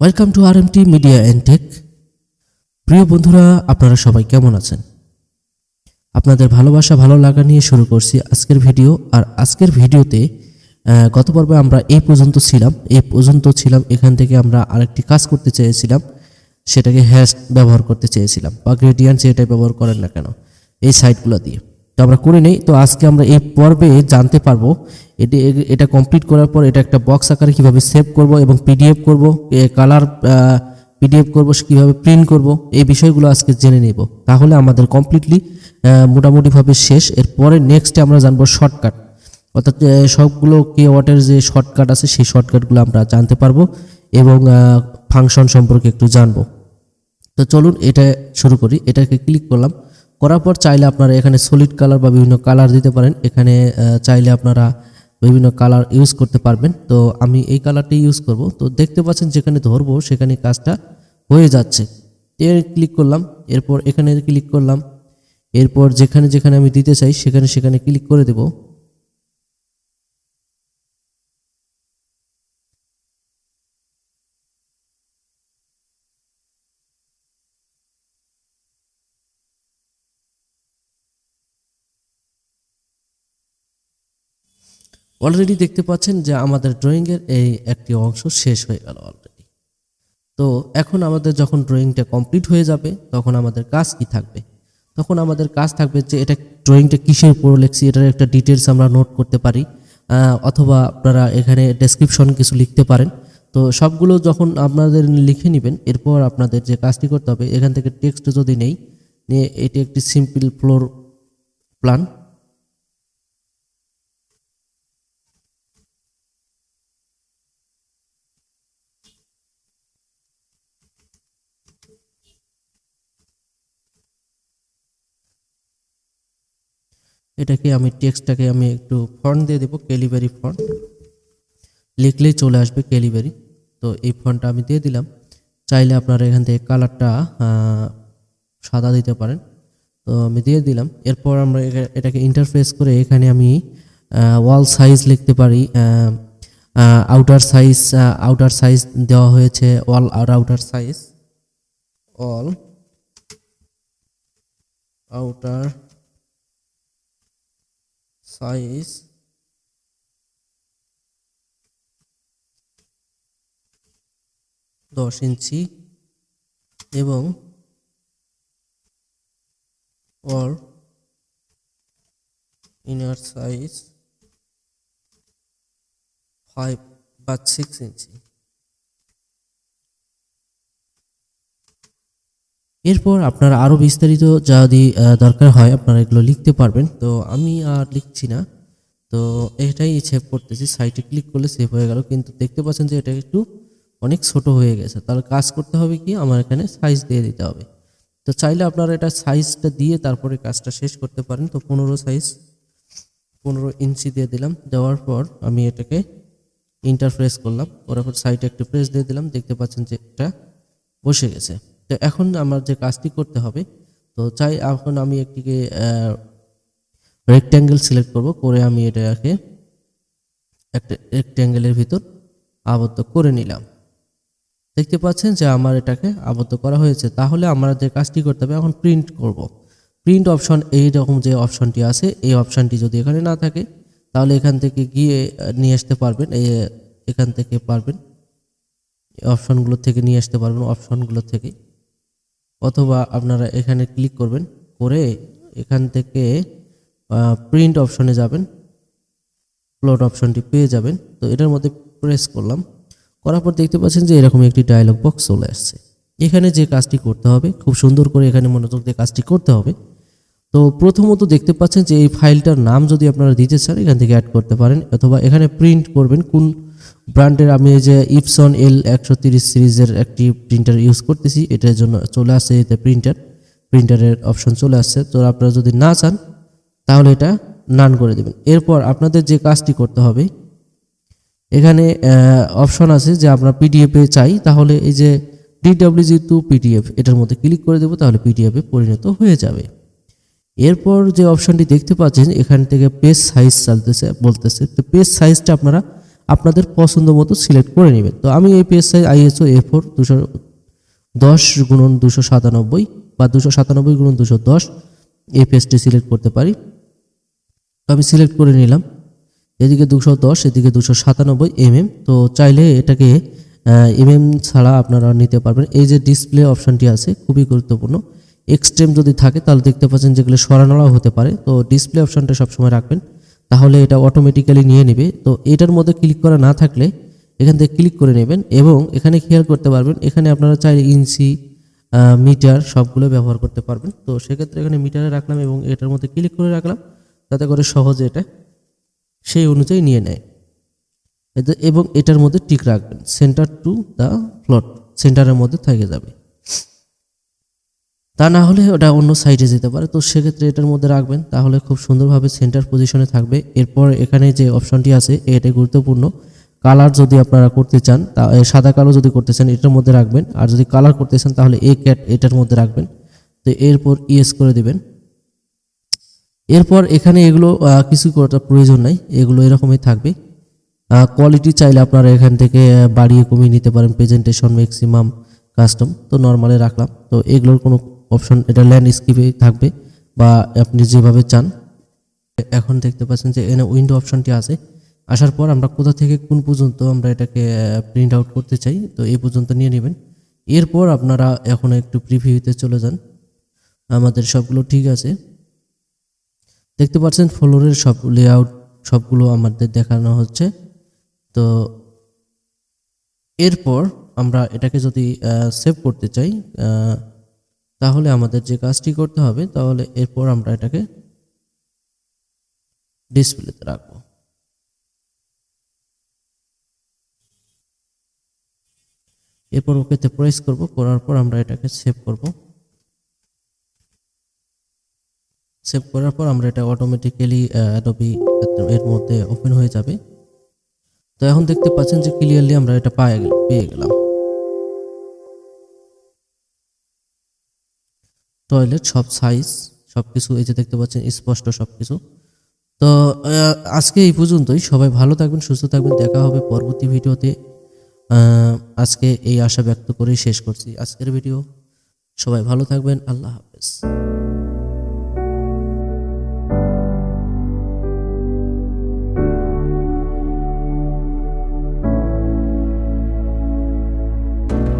Welcome to R MT media and tech প্রিয় বন্ধুরা, আপনারা সবাই কেমন আছেন? আপনাদের ভালোবাসা, ভালো লাগা নিয়ে শুরু করছি আজকের ভিডিও। আর আজকের ভিডিওতে গত পর্বে আমরা এই পর্যন্ত ছিলাম। এই পর্যন্ত ছিলাম, এখান থেকে আমরা আরেকটি কাজ করতে চেয়েছিলাম। সেটাকে হ্যাশ ব্যবহার করতে চেয়েছিলাম। বা গ্রেডিয়ান্ট যেটাই ব্যবহার করেন না কেন, এই সাইটগুলো দিয়ে। তো আমরা করে নেই। তো আজকে আমরা এই পর্বে জানতে পারব, এটি এটা কমপ্লিট করার পর এটা একটা বক্স আকারে কীভাবে সেভ করব এবং পিডিএফ করব কালার পিডিএফ করব কীভাবে প্রিন্ট করব, এই বিষয়গুলো আজকে জেনে নেব। তাহলে আমাদের কমপ্লিটলি মোটামুটিভাবে শেষ। এরপরে নেক্সটে আমরা জানব শর্টকাট অর্থাৎ সবগুলো কে ওয়াটের যে শর্টকাট আছে, সেই শর্টকাটগুলো আমরা জানতে পারব এবং ফাংশন সম্পর্কে একটু জানব। তো চলুন এটা শুরু করি। এটাকে ক্লিক করলাম। করার পর চাইলে আপনারা এখানে সলিড কালার বা বিভিন্ন কালার দিতে পারেন। এখানে চাইলে আপনারা বিভিন্ন কালার ইউজ করতে পারবেন। তো আমি এই কালারটি ইউজ করব। তো দেখতে পাচ্ছেন যেখানে ধরবো সেখানে কাজটা হয়ে যাচ্ছে। এর ক্লিক করলাম, এরপর এখানে ক্লিক করলাম। এরপর যেখানে যেখানে আমি দিতে চাই সেখানে সেখানে ক্লিক করে দেব। অলরেডি দেখতে পাচ্ছেন যে আমাদের ড্রয়িংয়ের এই একটি অংশ শেষ হয়ে গেল অলরেডি তো এখন আমাদের যখন ড্রয়িংটা কমপ্লিট হয়ে যাবে, তখন আমাদের কাজ কি থাকবে? তখন আমাদের কাজ থাকবে যে এটা ড্রয়িংটা কিসের উপর লিখছি, এটার একটা ডিটেলস আমরা নোট করতে পারি অথবা আপনারা এখানে ডেসক্রিপশন কিছু লিখতে পারেন। তো সবগুলো যখন আপনাদের লিখে নেবেন, এরপর আপনাদের যে কাজটি করতে হবে, এখান থেকে টেক্সট যদি নেই, নিয়ে এটি একটি সিম্পল ফ্লোর প্ল্যান এটাকে আমি টেক্সটটাকে আমি একটু ফন্ট দিয়ে দেবো ক্যালিবারি ফন্ট লিখলেই চলে আসবে ক্যালিবারি তো এই ফন্টটা আমি দিয়ে দিলাম। চাইলে আপনারা এখান থেকে কালারটা সাদা দিতে পারেন। তো আমি দিয়ে দিলাম। এরপর আমরা এটাকে ইন্টারফেস করে এখানে আমি ওয়াল সাইজ লিখতে পারি। আউটার সাইজ আউটার সাইজ দেওয়া হয়েছে ওয়াল আর outer size all outer size দশ ইঞ্চি এবং অর ইনার সাইজ ফাইভ বা সিক্স ইঞ্চি। এরপর আপনারা আরও বিস্তারিত যদি দরকার হয় আপনারা এগুলো লিখতে পারবেন। তো আমি আর লিখছি না। তো এটাই সেভ করতেছি। সাইটে ক্লিক করলে সেভ হয়ে গেল। কিন্তু দেখতে পাচ্ছেন যে এটা একটু অনেক ছোট হয়ে গেছে। তাহলে কাজ করতে হবে কি? আমার এখানে সাইজ দিয়ে দিতে হবে। তো চাইলে আপনারা এটা সাইজটা দিয়ে তারপরে কাজটা শেষ করতে পারেন। তো পনেরো সাইজ পনেরো ইঞ্চি দিয়ে দিলাম। দেওয়ার পর আমি এটাকে ইন্টারপ্রেস করলাম। করার পর সাইডে একটু প্রেস দিয়ে দিলাম। দেখতে পাচ্ছেন যে এটা বসে গেছে। তো এখন আমার যে কাজটি করতে হবে, তো চাই এখন আমি একটিকে রেক্ট্যাঙ্গেল সিলেক্ট করব, করে আমি এটাকে একটা রেক্ট্যাঙ্গেলের ভিতর আবদ্ধ করে নিলাম। দেখতে পাচ্ছেন যে আমার এটাকে আবদ্ধ করা হয়েছে। তাহলে আমরা যে কাজটি করতে হবে, এখন প্রিন্ট করব। প্রিন্ট অপশন এই রকম যে অপশনটি আছে, এই অপশনটি যদি এখানে না থাকে, তাহলে এখান থেকে গিয়ে নিয়ে আসতে পারবেন। এই, এখান থেকে পারবেন। অপশনগুলো থেকে নিয়ে আসতে পারবেন অপশনগুলো থেকে। অথবা আপনারা এখানে ক্লিক করবেন, করে এখান থেকে প্রিন্ট অপশনে যাবেন প্লট অপশনটি পেয়ে যাবেন। তো এটার মধ্যে প্রেস করলাম, করার পর দেখতে পাচ্ছেন যে এরকম একটি ডায়লগ বক্স চলে আসছে। এখানে যে কাজটি করতে হবে, খুব সুন্দর করে এখানে মনোযোগ দিয়ে কাজটি করতে হবে। তো প্রথমত দেখতে পাচ্ছেন যে এই ফাইলটার নাম যদি আপনারা দিতে চান, এখান থেকে অ্যাড করতে পারেন, অথবা এখানে প্রিন্ট করবেন, কোন ব্র্যান্ডের আমি এই যে ইপসন এল একশো তিরিশ সিরিজের একটি প্রিন্টার ইউজ করতেছি, এটার জন্য চলে আসছে এতে প্রিন্টার প্রিন্টারের অপশন চলে আসছে। তো আপনারা যদি না চান, তাহলে এটা নান করে দেবেন। এরপর আপনাদের যে কাজটি করতে হবে, এখানে অপশন আছে যে আমরা পিডিএফে চাই, তাহলে এই যে ডিডব্লিউজি টু পিডিএফ এটার মধ্যে ক্লিক করে দেবো, তাহলে পিডিএফে পরিণত হয়ে যাবে। এরপর যে অপশনটি দেখতে পাচ্ছেন, এখান থেকে পেজ সাইজ চালতেছে, বলতেছে। তো পেজ সাইজটা আপনারা আপনাদের পছন্দ মতো সিলেক্ট করে নেবেন। তো আমি এই পিএসআই আইএসও এ ফোর দুশো দশ গুণন দুশো সাতানব্বই বা দুশো সাতানব্বই গুণন দুশো দশ এই পেজটি সিলেক্ট করতে পারি। তো আমি সিলেক্ট করে নিলাম। এদিকে দুশো দশ, এদিকে দুশো সাতানব্বই এমএম। তো চাইলে এটাকে এমএম ছাড়া আপনারা নিতে পারবেন। এই যে ডিসপ্লে অপশনটি আছে, খুবই গুরুত্বপূর্ণ। এক্সট্রিম যদি থাকে, তাহলে দেখতে পাচ্ছেন যেগুলো সরানোও হতে পারে। তো ডিসপ্লে অপশানটা সবসময় রাখবেন। তাহলে এটা অটোমেটিক্যালি নিয়ে নেবে। তো এটার মধ্যে ক্লিক করা না থাকলে এখান থেকে ক্লিক করে নেবেন এবং এখানে খেয়াল করতে পারবেন, এখানে আপনারা চাইলে ইঞ্চি মিটার সবগুলো ব্যবহার করতে পারবেন। তো সেক্ষেত্রে এখানে মিটারে রাখলাম এবং এটার মধ্যে ক্লিক করে রাখলাম যাতে করে সহজে এটা সেই অনুযায়ী নিয়ে নেয়। এবং এটার মধ্যে টিক রাখবেন। সেন্টার টু দ্য প্লট সেন্টারের মধ্যে থেকে যাবে। তা না হলে ওটা অন্য সাইডে যেতে পারে। তো সেক্ষেত্রে এটার মধ্যে রাখবেন। তাহলে খুব সুন্দরভাবে সেন্টার পজিশনে থাকবে। এরপর এখানে যে অপশনটি আছে, এটা গুরুত্বপূর্ণ। কালার যদি আপনারা করতে চান, তা সাদা কালো যদি করতে চান, এটার মধ্যে রাখবেন। আর যদি কালার করতে চান, তাহলে এ ক্যাট এটার মধ্যে রাখবেন। তো এরপর ইয়েস করে দিবেন। এরপর এখানে এগুলো কিছু করার প্রয়োজন নাই। এগুলো এরকমই থাকবে। কোয়ালিটি চাইলে আপনারা এখান থেকে বাড়িয়ে কমিয়ে নিতে পারেন। প্রেজেন্টেশন ম্যাক্সিমাম কাস্টম তো নর্মালে রাখলাম। তো এগুলোর কোনো অপশন এটা ল্যান্ডস্কেপে থাকবে বা আপনি যেভাবে চান। এখন দেখতে পাচ্ছেন যে এখানে উইন্ডো অপশনটি আছে। আসার পর আমরা কোথা থেকে কোন পর্যন্ত আমরা এটাকে প্রিন্ট আউট করতে চাই, তো এই পর্যন্ত নিয়ে নেবেন। এরপর আপনারা এখন একটু প্রিভিউতে চলে যান। আমাদের সবগুলো ঠিক আছে। দেখতে পাচ্ছেন ফ্লোরের সব লেআউট সবগুলো আমাদের দেখানো হচ্ছে। তো এরপর আমরা এটাকে যদি সেভ করতে চাই তাহলে আমাদের যে কাজটি করতে হবে, তাহলে এরপর আমরা এটাকে ডিসপ্লেতে রাখব। এরপর ওকেতে প্রেস করব, করার পর আমরা এটাকে সেভ করব। সেভ করার পর আমরা এটা অটোমেটিক্যালি অ্যাডোবি এর মধ্যে ওপেন হয়ে যাবে। তো এখন দেখতে পাচ্ছেন যে ক্লিয়ারলি আমরা এটা পায়ে পেয়ে গেলাম। টয়লেট সব সাইজ সব কিছু, এই যে দেখতে পাচ্ছেন, স্পষ্ট সব কিছু। তো আজকে এই পর্যন্তই। সবাই ভালো থাকবেন, সুস্থ থাকবেন। দেখা হবে পরবর্তী ভিডিওতে। আজকে এই আশা ব্যক্ত করেই শেষ করছি আজকের ভিডিও। সবাই ভালো থাকবেন। আল্লাহ হাফেজ।